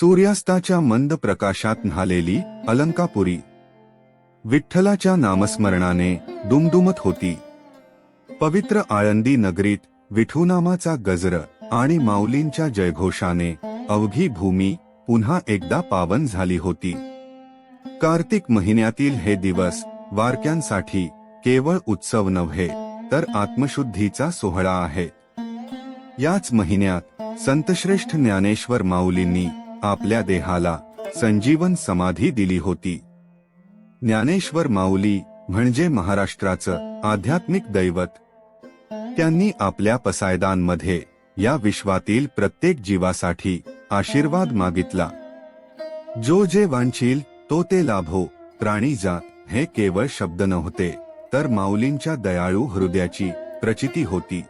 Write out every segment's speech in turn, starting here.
सूर्यास्ताच्या मंद प्रकाशात न्हालेली अलंकापुरी. विठ्ठलाच्या नामस्मरणाने दुमदुमत होती. पवित्र आळंदी नगरीत विठूनामाचा गजर आणि माऊलींच्या जयघोषाने अवघी भूमी पुन्हा एकदा पावन झाली होती. कार्तिक महिन्यातील हे दिवस वारक्यांसाठी केवळ उत्सव नव्हे तर आत्मशुद्धीचा सोहळा आहे. याच महिन्यात संतश्रेष्ठ ज्ञानेश्वर माऊलींनी आपल्या देहाला संजीवन समाधी दिली होती. ज्ञानेश्वर माऊली म्हणजे महाराष्ट्राचं आध्यात्मिक दैवत. त्यांनी आपल्या पसायदांमध्ये या विश्वातील प्रत्येक जीवासाठी आशीर्वाद मागितला. जो जे वांछील तो ते लाभो प्राणी जात हे केवळ शब्द नव्हते तर माऊलींच्या दयाळू हृदयाची प्रचिती होती.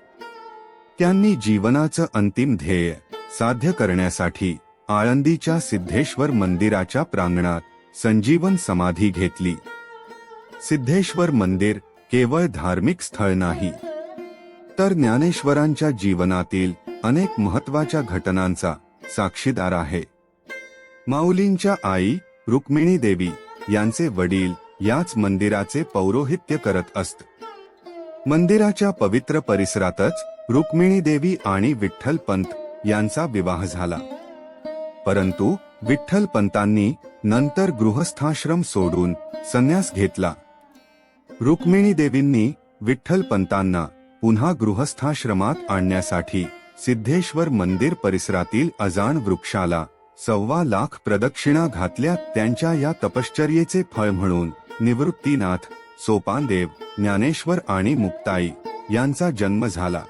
त्यांनी जीवनाचं अंतिम ध्येय साध्य करण्यासाठी आळंदीच्या सिद्धेश्वर मंदिराच्या प्रांगणात संजीवन समाधी घेतली. सिद्धेश्वर मंदिर केवळ धार्मिक स्थळ नाही. तर ज्ञानेश्वरांच्या जीवनातील अनेक महत्त्वाच्या घटनांचा साक्षीदार आहे. माऊलींच्या आई रुक्मिणी देवी यांचे वडील याच मंदिराचे पौरोहित्य करत असत. मंदिराच्या पवित्र परिसरातच रुक्मिणी देवी आणि विठ्ठल पंत यांचा विवाह झाला. परंतु विठ्ठल पंतांनी नंतर गृहस्थाश्रम सोडून संन्यास घेतला. रुक्मिणी देवींनी विठ्ठल पंतांना पुन्हा गृहस्थाश्रमात आणण्यासाठी सिद्धेश्वर मंदिर परिसरातील अजाण वृक्षाला सव्वा लाख प्रदक्षिणा घातल्या त्यांच्या या तपश्चर्येचे फळ म्हणून निवृत्तीनाथ सोपानदेव ज्ञानेश्वर आणि मुक्ताई यांचा जन्म झाला.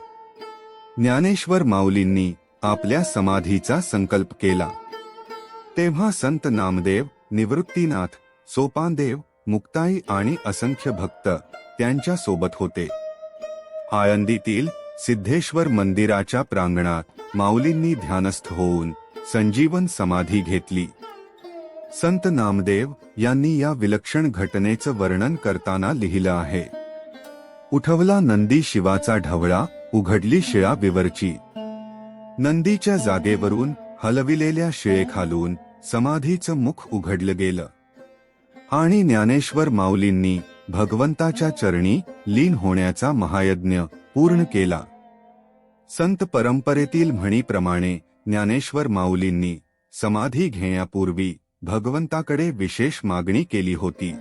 ज्ञानेश्वर माऊलींनी आपल्या समाधीचा संकल्प केला. तेव्हा संत नामदेव निवृत्तीनाथ सोपानदेव मुक्ताई आणि असंख्य भक्त त्यांच्यासोबत होते. आळंदीतील सिद्धेश्वर मंदिराच्या प्रांगणात माऊलींनी ध्यानस्थ होऊन संजीवन समाधी घेतली. संत नामदेव यांनी या विलक्षण घटनेचं वर्णन करताना लिहिलं आहे. उठवला नंदी शिवाचा ढवळा उघडली शिळा विवरची. नंदीच्या जागेवरून हलविलेल्या शिळेखालून समाधीचं मुख उघडलं गेलं. आणि ज्ञानेश्वर माऊलींनी भगवंताच्या चरणी लीन होण्याचा महायज्ञ पूर्ण केला. संत परंपरेतील म्हणीप्रमाणे ज्ञानेश्वर माऊलींनी समाधी घेण्यापूर्वी भगवंताकडे विशेष मागणी केली होती.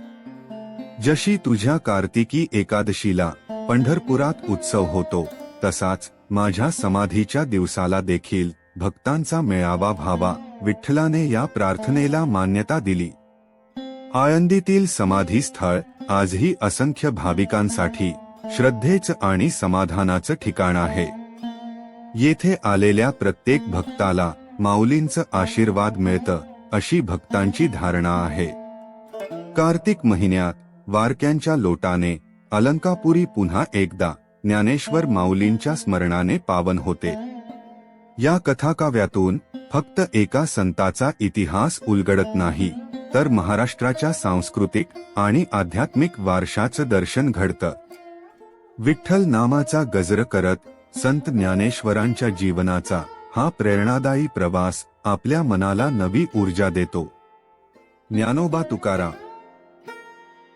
जशी तुझ्या कार्तिकी एकादशीला पंढरपुरात उत्सव होतो तसाच माझ्या समाधीच्या दिवसाला देखील भक्तांचा मेळावा व्हावा. विठ्ठलाने या प्रार्थनेला मान्यता दिली. आळंदीतील समाधी स्थळ आजही असंख्य भाविकांसाठी श्रद्धेचं आणि समाधानाचं ठिकाण आहे. येथे आलेल्या प्रत्येक भक्ताला माऊलींचं आशीर्वाद मिळतं अशी भक्तांची धारणा आहे. कार्तिक महिन्यात वारक्यांच्या लोटाने अलंकापुरी पुन्हा एकदा ज्ञानेश्वर माऊलींच्या स्मरणाने पावन होते. या कथाकाव्यातून फक्त एका संताचा इतिहास उलगडत नाही तर महाराष्ट्राच्या सांस्कृतिक आणि आध्यात्मिक वारशाचं दर्शन घडतं. विठ्ठल नामाचा गजर करत संत ज्ञानेश्वरांच्या जीवनाचा हा प्रेरणादायी प्रवास आपल्या मनाला नवी ऊर्जा देतो. ज्ञानोबा तुकाराम